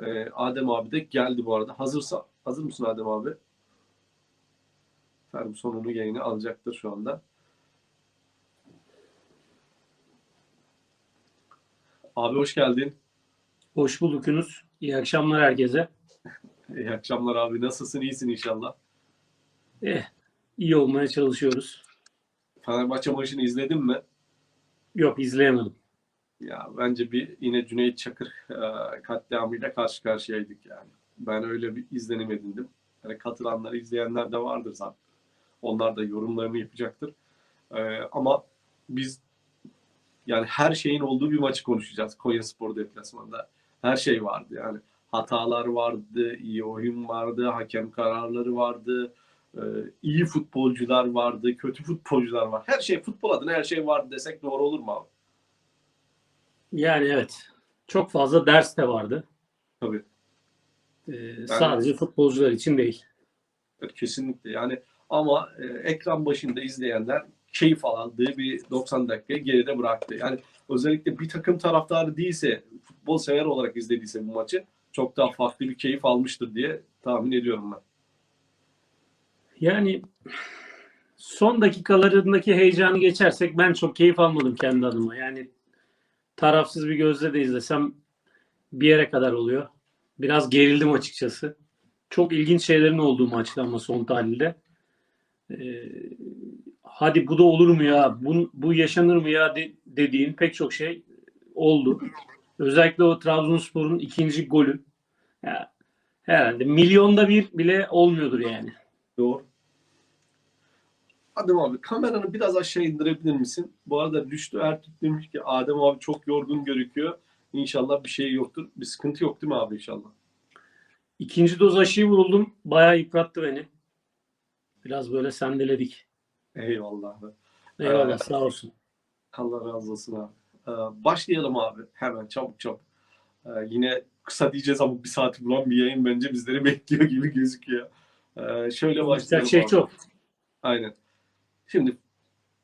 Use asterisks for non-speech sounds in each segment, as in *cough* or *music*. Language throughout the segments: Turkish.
Ee, Adem abi de geldi bu arada. Hazırsa hazır mısın Adem abi? Ferguson onu yayını alacaktır şu anda. Abi hoş geldin. Hoş bulduk Yunus. İyi akşamlar herkese. *laughs* İyi akşamlar abi. Nasılsın? İyisin inşallah. Eh, iyi olmaya çalışıyoruz. Fenerbahçe maçını izledin mi? Yok izleyemedim. Ya bence bir yine Cüneyt Çakır e, katliamıyla karşı karşıyaydık yani. Ben öyle bir izlenim edindim. Yani katılanlar, izleyenler de vardır zaten. Onlar da yorumlarını yapacaktır. E, ama biz yani her şeyin olduğu bir maçı konuşacağız Konya Spor deplasmanında. Her şey vardı yani. Hatalar vardı, iyi oyun vardı, hakem kararları vardı, e, iyi futbolcular vardı, kötü futbolcular var. Her şey futbol adına her şey vardı desek doğru olur mu abi? Yani evet. Çok fazla ders de vardı. Tabii. Ee, sadece futbolcular için değil. Evet, Kesinlikle yani ama e, ekran başında izleyenler keyif aldığı bir 90 dakikayı geride bıraktı. Yani özellikle bir takım taraftarı değilse, futbol sever olarak izlediyse bu maçı çok daha farklı bir keyif almıştır diye tahmin ediyorum ben. Yani son dakikalarındaki heyecanı geçersek ben çok keyif almadım kendi adıma. Yani tarafsız bir gözle de izlesem bir yere kadar oluyor. Biraz gerildim açıkçası. Çok ilginç şeylerin olduğu maçtı ama son tahlilde. Ee, hadi bu da olur mu ya, bu, bu yaşanır mı ya de, dediğin pek çok şey oldu. Özellikle o Trabzonspor'un ikinci golü. Ya, herhalde milyonda bir bile olmuyordur yani. Doğru. Adem abi kameranı biraz aşağı indirebilir misin? Bu arada düştü Ertuğrul demiş ki Adem abi çok yorgun gözüküyor. İnşallah bir şey yoktur. Bir sıkıntı yok değil mi abi inşallah? İkinci doz aşıyı vuruldum. Bayağı yıprattı beni. Biraz böyle sendeledik. Eyvallah. abi. Eyvallah Ee, sağ olsun. Allah razı olsun abi. Ee, başlayalım abi. Hemen çabuk çabuk. Ee, yine kısa diyeceğiz ama bir saati bulan bir yayın bence bizleri *laughs* bekliyor gibi gözüküyor. Ee, şöyle başlayalım. şey abi. çok. Aynen. Şimdi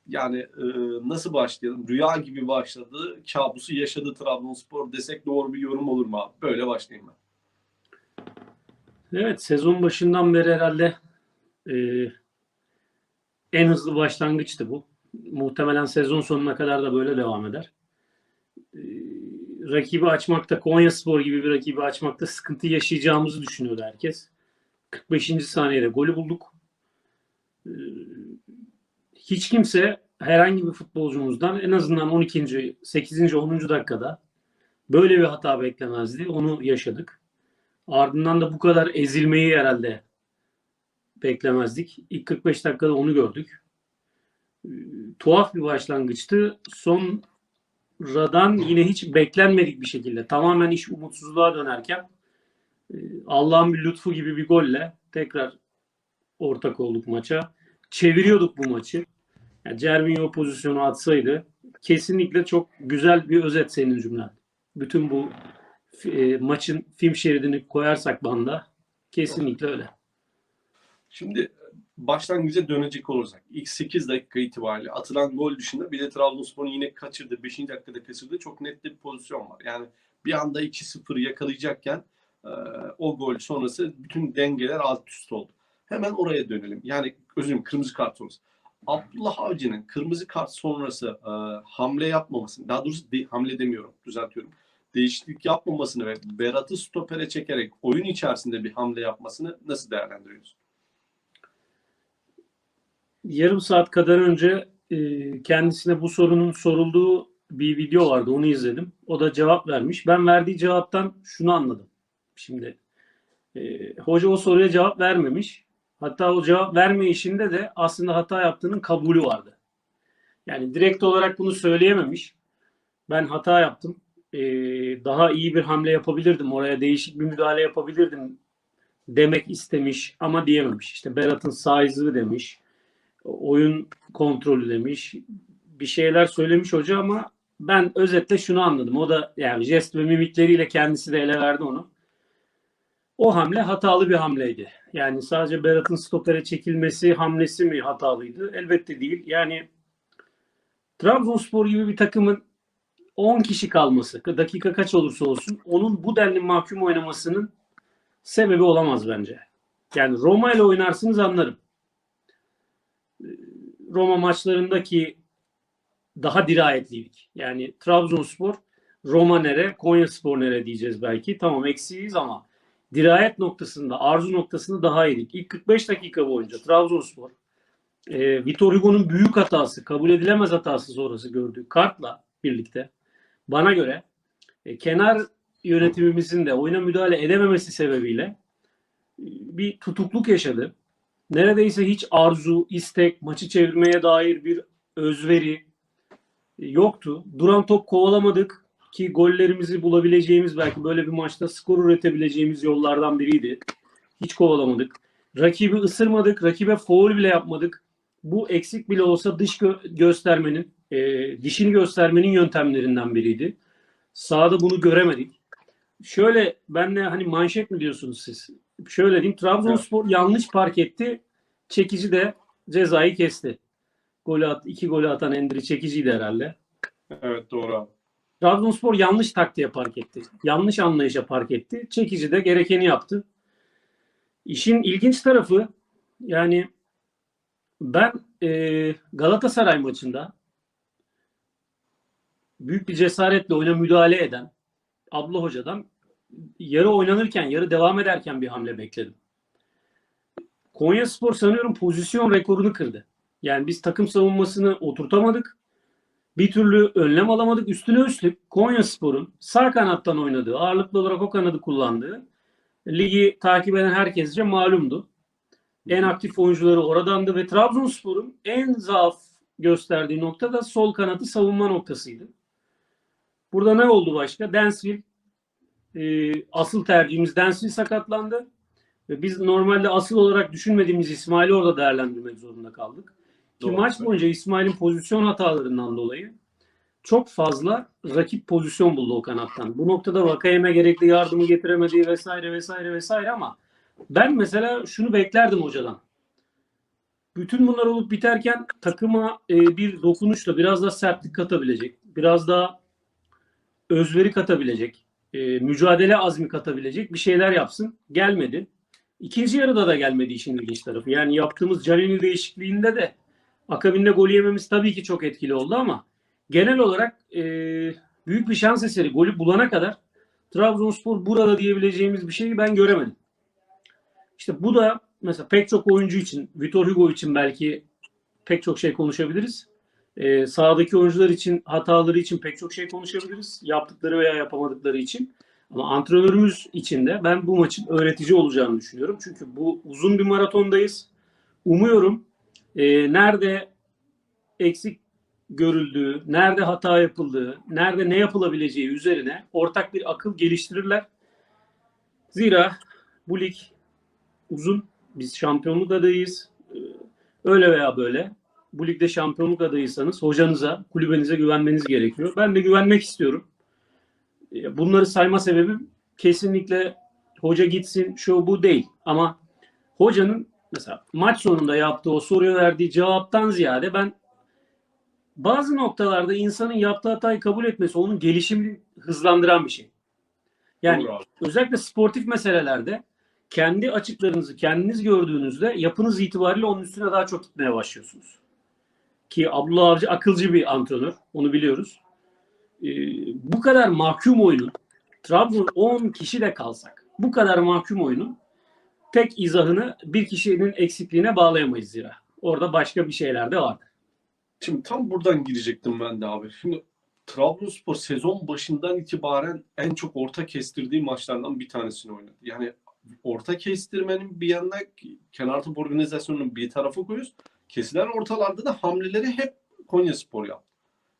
yani e, nasıl başlayalım? Rüya gibi başladı. Kabusu yaşadı Trabzonspor desek doğru bir yorum olur mu abi? Böyle başlayayım ben. Evet sezon başından beri herhalde e, en hızlı başlangıçtı bu. Muhtemelen sezon sonuna kadar da böyle devam eder. E, rakibi açmakta Konya Spor gibi bir rakibi açmakta sıkıntı yaşayacağımızı düşünüyordu herkes. 45. saniyede golü bulduk. E, hiç kimse herhangi bir futbolcumuzdan en azından 12. 8. 10. dakikada böyle bir hata beklemezdi. Onu yaşadık. Ardından da bu kadar ezilmeyi herhalde beklemezdik. İlk 45 dakikada onu gördük. Ee, tuhaf bir başlangıçtı. Sonradan yine hiç beklenmedik bir şekilde tamamen iş umutsuzluğa dönerken e, Allah'ın bir lütfu gibi bir golle tekrar ortak olduk maça. Çeviriyorduk bu maçı. Yani Cervinho pozisyonu atsaydı kesinlikle çok güzel bir özet senin cümlen. Bütün bu e, maçın film şeridini koyarsak banda kesinlikle öyle. Şimdi başlangıca dönecek olursak ilk 8 dakika itibariyle atılan gol dışında bir de Trabzonspor'un yine kaçırdığı 5. dakikada kaçırdığı çok net bir pozisyon var. Yani bir anda 2-0 yakalayacakken e, o gol sonrası bütün dengeler alt üst oldu. Hemen oraya dönelim. Yani özür dilerim kırmızı kart sonrası. Abdullah Avcı'nın kırmızı kart sonrası e, hamle yapmamasını, daha doğrusu de, hamle demiyorum, düzeltiyorum. Değişiklik yapmamasını ve Berat'ı stopere çekerek oyun içerisinde bir hamle yapmasını nasıl değerlendiriyorsun? Yarım saat kadar önce e, kendisine bu sorunun sorulduğu bir video vardı. Onu izledim. O da cevap vermiş. Ben verdiği cevaptan şunu anladım. Şimdi e, hoca o soruya cevap vermemiş. Hatta o cevap verme işinde de aslında hata yaptığının kabulü vardı. Yani direkt olarak bunu söyleyememiş. Ben hata yaptım. Ee, daha iyi bir hamle yapabilirdim. Oraya değişik bir müdahale yapabilirdim demek istemiş ama diyememiş. İşte Berat'ın size'ı demiş. Oyun kontrolü demiş. Bir şeyler söylemiş hoca ama ben özetle şunu anladım. O da yani jest ve mimikleriyle kendisi de ele verdi onu. O hamle hatalı bir hamleydi. Yani sadece Berat'ın stopere çekilmesi hamlesi mi hatalıydı? Elbette değil. Yani Trabzonspor gibi bir takımın 10 kişi kalması, dakika kaç olursa olsun onun bu denli mahkum oynamasının sebebi olamaz bence. Yani Roma ile oynarsınız anlarım. Ee, Roma maçlarındaki daha dirayetlilik. Yani Trabzonspor, Roma nere, Konyaspor nere diyeceğiz belki. Tamam eksiyiz ama dirayet noktasında, arzu noktasında daha iyiydik. İlk 45 dakika boyunca Trabzonspor e, Vitor Hugo'nun büyük hatası, kabul edilemez hatası sonrası gördüğü kartla birlikte bana göre e, kenar yönetimimizin de oyuna müdahale edememesi sebebiyle e, bir tutukluk yaşadı. Neredeyse hiç arzu, istek, maçı çevirmeye dair bir özveri e, yoktu. Duran top kovalamadık ki gollerimizi bulabileceğimiz belki böyle bir maçta skor üretebileceğimiz yollardan biriydi. Hiç kovalamadık. Rakibi ısırmadık, rakibe foul bile yapmadık. Bu eksik bile olsa dış gö- göstermenin, e, dişini göstermenin yöntemlerinden biriydi. Sahada bunu göremedik. Şöyle benle hani manşet mi diyorsunuz siz? Şöyle diyeyim. Trabzonspor yanlış park etti. Çekici de cezayı kesti. Golü at, iki golü atan Endri çekiciydi herhalde. Evet doğru abi. Trabzonspor yanlış taktiğe park etti. Yanlış anlayışa park etti. Çekici de gerekeni yaptı. İşin ilginç tarafı yani ben e, Galatasaray maçında büyük bir cesaretle oyuna müdahale eden Abla Hoca'dan yarı oynanırken, yarı devam ederken bir hamle bekledim. Konya Spor sanıyorum pozisyon rekorunu kırdı. Yani biz takım savunmasını oturtamadık. Bir türlü önlem alamadık. Üstüne üstlük Konya Spor'un sağ kanattan oynadığı, ağırlıklı olarak o kanadı kullandığı ligi takip eden herkesce malumdu. En aktif oyuncuları oradandı ve Trabzonspor'un en zaaf gösterdiği nokta da sol kanatı savunma noktasıydı. Burada ne oldu başka? Densville e, asıl tercihimiz Densville sakatlandı. Ve biz normalde asıl olarak düşünmediğimiz İsmail'i orada değerlendirmek zorunda kaldık. Ki Doğru. maç boyunca İsmail'in pozisyon hatalarından dolayı çok fazla rakip pozisyon buldu o kanattan. Bu noktada Vakayeme gerekli yardımı getiremediği vesaire vesaire vesaire ama ben mesela şunu beklerdim hocadan. Bütün bunlar olup biterken takıma e, bir dokunuşla biraz daha sertlik katabilecek, biraz daha özveri katabilecek, e, mücadele azmi katabilecek bir şeyler yapsın. Gelmedi. İkinci yarıda da gelmedi işin ilginç tarafı. Yani yaptığımız Canini değişikliğinde de akabinde gol yememiz tabii ki çok etkili oldu ama genel olarak e, büyük bir şans eseri golü bulana kadar Trabzonspor burada diyebileceğimiz bir şeyi ben göremedim. İşte bu da mesela pek çok oyuncu için, Vitor Hugo için belki pek çok şey konuşabiliriz. Ee, sahadaki oyuncular için, hataları için pek çok şey konuşabiliriz. Yaptıkları veya yapamadıkları için. Ama antrenörümüz için de ben bu maçın öğretici olacağını düşünüyorum. Çünkü bu uzun bir maratondayız. Umuyorum e, nerede eksik görüldüğü, nerede hata yapıldığı, nerede ne yapılabileceği üzerine ortak bir akıl geliştirirler. Zira bu lig uzun. Biz şampiyonluk adayıyız. Ee, Öyle veya böyle. Bu ligde şampiyonluk adayıysanız hocanıza, kulübenize güvenmeniz gerekiyor. Ben de güvenmek istiyorum. Ee, Bunları sayma sebebim kesinlikle hoca gitsin, şu bu değil. Ama hocanın mesela maç sonunda yaptığı o soruya verdiği cevaptan ziyade ben bazı noktalarda insanın yaptığı hatayı kabul etmesi onun gelişimini hızlandıran bir şey. Yani özellikle sportif meselelerde kendi açıklarınızı kendiniz gördüğünüzde yapınız itibariyle onun üstüne daha çok gitmeye başlıyorsunuz. Ki Abdullah Avcı akılcı bir antrenör. Onu biliyoruz. Ee, bu kadar mahkum oyunun Trabzon 10 kişi de kalsak bu kadar mahkum oyunun tek izahını bir kişinin eksikliğine bağlayamayız zira. Orada başka bir şeyler de var. Şimdi tam buradan girecektim ben de abi. Şimdi Trabzonspor sezon başından itibaren en çok orta kestirdiği maçlardan bir tanesini oynadı. Yani orta kestirmenin bir yanına kenar top organizasyonunun bir tarafı koyuyoruz. Kesilen ortalarda da hamleleri hep Konyaspor yaptı.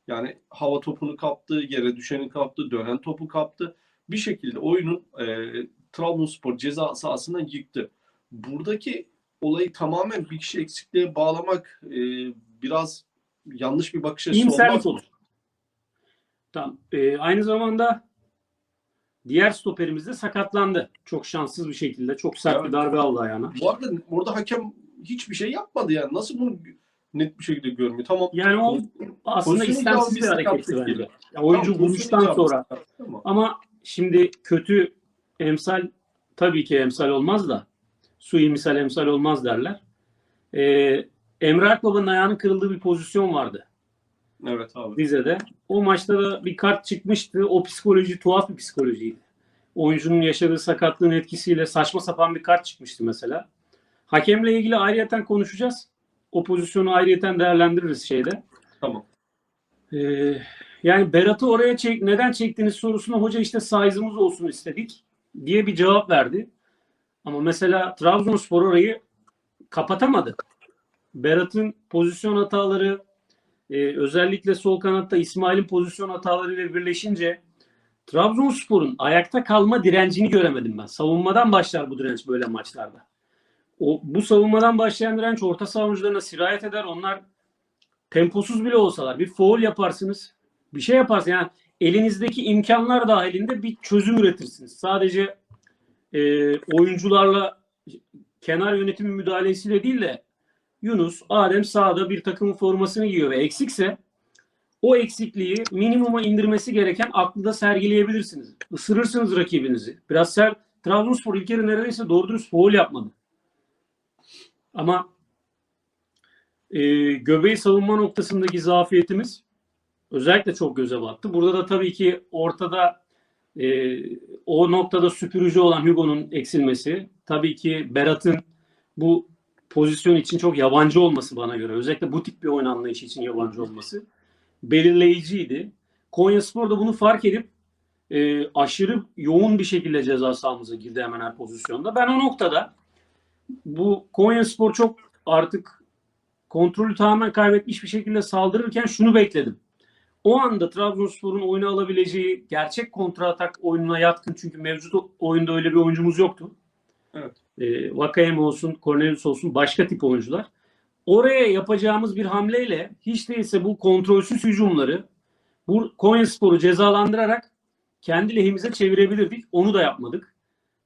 Yani hava topunu kaptı, yere düşeni kaptı, dönen topu kaptı. Bir şekilde oyunun e, Trabzonspor ceza sahasından yıktı. Buradaki olayı tamamen bir kişi eksikliğe bağlamak e, biraz yanlış bir bakış açısı olmaz olur. Tamam. Ee, aynı zamanda diğer stoperimiz de sakatlandı. Çok şanssız bir şekilde. Çok sert Evet. bir darbe aldı ayağına. Bu arada orada hakem hiçbir şey yapmadı yani. Nasıl bunu net bir şekilde görmüyor. Tamam. Yani o aslında istemsiz bir hareketti bence. Ya oyuncu Tamam, vuruştan sonra. Ama şimdi kötü emsal tabii ki emsal olmaz da sui misal emsal olmaz derler. Ee, Emre Akbaba'nın ayağının kırıldığı bir pozisyon vardı Evet abi. Rize'de. O maçta da bir kart çıkmıştı. O psikoloji tuhaf bir psikolojiydi. Oyuncunun yaşadığı sakatlığın etkisiyle saçma sapan bir kart çıkmıştı mesela. Hakemle ilgili ayrıyeten konuşacağız. O pozisyonu ayrıyeten değerlendiririz şeyde. Tamam. Ee, yani Berat'ı oraya çek, neden çektiğiniz sorusuna hoca işte size'ımız olsun istedik diye bir cevap verdi. Ama mesela Trabzonspor orayı kapatamadı. Berat'ın pozisyon hataları e, özellikle sol kanatta İsmail'in pozisyon hatalarıyla birleşince Trabzonspor'un ayakta kalma direncini göremedim ben. Savunmadan başlar bu direnç böyle maçlarda. O, bu savunmadan başlayan direnç orta saha oyuncularına sirayet eder. Onlar temposuz bile olsalar bir foul yaparsınız. Bir şey yaparsınız. Yani elinizdeki imkanlar dahilinde bir çözüm üretirsiniz. Sadece e, oyuncularla kenar yönetimi müdahalesiyle değil de Yunus, Adem sahada bir takımın formasını giyiyor ve eksikse o eksikliği minimuma indirmesi gereken aklı da sergileyebilirsiniz. Isırırsınız rakibinizi. Biraz ser Trabzonspor ilk yarı neredeyse doğru dürüst foul yapmadı. Ama e, göbeği savunma noktasındaki zafiyetimiz özellikle çok göze battı. Burada da tabii ki ortada e, o noktada süpürücü olan Hugo'nun eksilmesi, tabii ki Berat'ın bu pozisyon için çok yabancı olması bana göre, özellikle bu tip bir oyun anlayışı için yabancı olması belirleyiciydi. Konyaspor da bunu fark edip e, aşırı yoğun bir şekilde ceza sahamıza girdi hemen her pozisyonda. Ben o noktada bu Konyaspor çok artık kontrolü tamamen kaybetmiş bir şekilde saldırırken şunu bekledim. O anda Trabzonspor'un oyunu alabileceği gerçek kontratak oyununa yatkın çünkü mevcut oyunda öyle bir oyuncumuz yoktu. Evet. E, Vakayeme olsun, Cornelius olsun başka tip oyuncular. Oraya yapacağımız bir hamleyle hiç değilse bu kontrolsüz hücumları bu Konyaspor'u cezalandırarak kendi lehimize çevirebilirdik. Onu da yapmadık.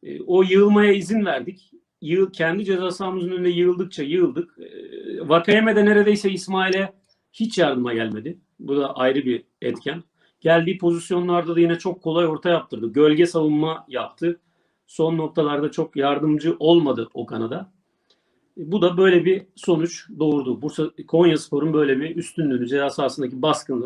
E, o yığılmaya izin verdik. Yığ, kendi ceza sahamızın önünde yığıldıkça yığıldık. E, Vakayeme de neredeyse İsmail'e hiç yardıma gelmedi. Bu da ayrı bir etken. Geldiği pozisyonlarda da yine çok kolay orta yaptırdı. Gölge savunma yaptı. Son noktalarda çok yardımcı olmadı o kanada. Bu da böyle bir sonuç doğurdu. Bursa Konyaspor'un böyle bir üstünlüğünü, ceza sahasındaki baskınlığı